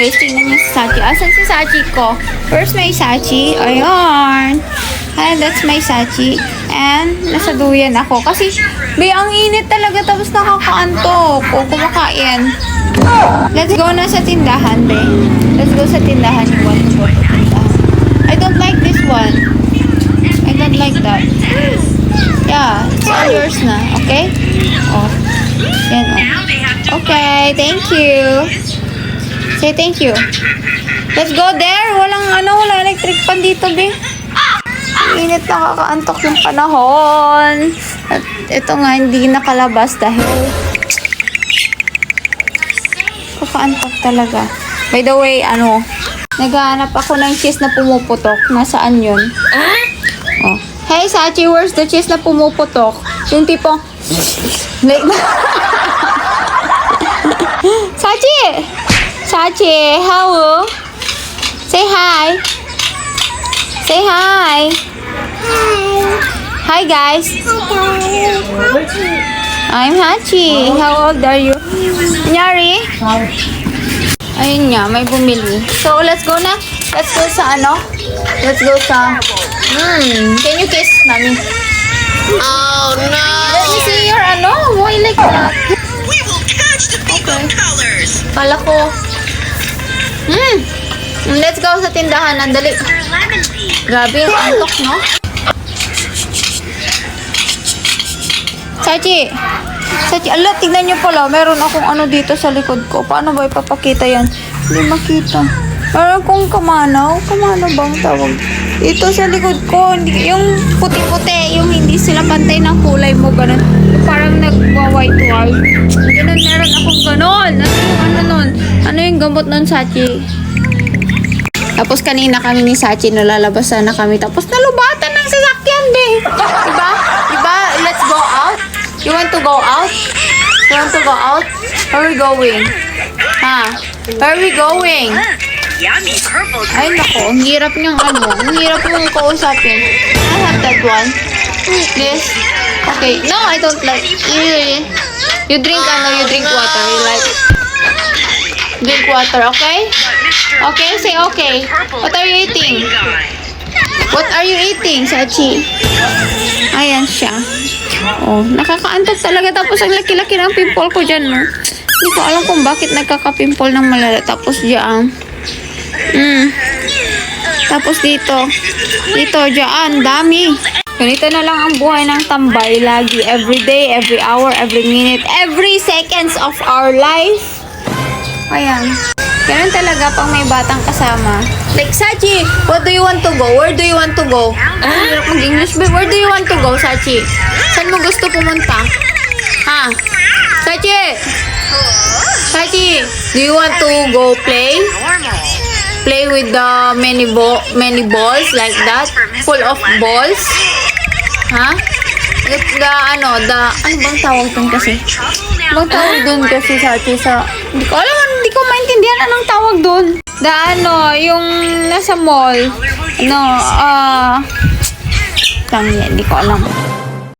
Guys, tingnan niyo si Sachi. Asan si Sachi ko? Where's my Sachi? Ayun. Hi, that's my Sachi. And, nasa duyan ako. Kasi, be, ang init talaga tapos nakakaantok. O, kumakain. Let's go na sa tindahan, be. Let's go sa tindahan. You want to go to tindahan. I don't like this one. I don't like that. Yeah, it's all yours na. Okay? Oh. Yan, oh. Okay, thank you. Say thank you. Let's go there. Walang ano, wala electric pan dito, be. Init nakakaantok yung panahon. At ito nga, hindi nakalabas dahil kakaantok talaga. By the way, ano, naghahanap ako ng cheese na pumuputok. Nasaan yun? Oh. Hey, Sachi, where's the cheese na pumuputok? Yung tipong, Sachi! Sachi, how? Say hi. Say hi. Hi, guys. I'm Hachi. How old are you? Nyari? Ayun nga, may bumili. So, let's go na. Let's go sa ano? Let's go sa... Hmm, can you kiss, mami? Oh no! Let me see your ano. Why like that? We will catch the bingo colors. Kala ko. Hmm. Let's go sa tindahan. Tea. Grabe yung antok, no? Sachi! Sachi, ala, tignan niyo pala. Meron akong ano dito sa likod ko. Paano ba ipapakita yan? Hindi makita. Meron akong kamanaw. Kamanaw bang tawag? Ito sa likod ko. Yung puti-puti. Yung hindi sila pantay ng kulay mo. Ganun. Parang nagwa-white-white. Ganun, meron akong gamot nun, Sachi? Tapos kanina kami ni Sachi nalalabasan na kami. Tapos nalubatan ng sasakyan, be. Diba? Diba? Let's go out. You want to go out? You want to go out? Where are we going? Ha? Where are we going? Ay, nako. Ang hirap niyang ano. Ang hirap niyang kausapin. I have that one. This. Okay. No, I don't like. You, you drink ano, you drink water. You like. Drink water, okay? Okay, say okay. What are you eating? What are you eating, Sachi? Ayan siya. Oh, nakakaantok talaga. Tapos ang laki-laki ng pimple ko dyan, no? Hindi ko alam kung bakit nagkaka-pimple ng malala. Tapos dyan. Mm. Tapos dito. Dito, dyan. Dami. Ganito na lang ang buhay ng tambay. Lagi. Every day, every hour, every minute, every seconds of our life. Ayan. Ganun talaga pang may batang kasama. Like, Sachi, what do you want to go? Where do you want to go? Ang hirap mag-English, but where do you want to go, Sachi? Saan mo gusto pumunta? Ha? Sachi! Sachi, do you want to go play? Play with the many bo many balls like that? Full of balls? Ha? With the, ano, the, ano bang tawag dun kasi? Now. Bang tawag doon kasi sa atin sa... Hindi ko alam, maintindihan anong tawag doon. Da ano, yung nasa mall. Ano, ah... Uh, hindi ko alam.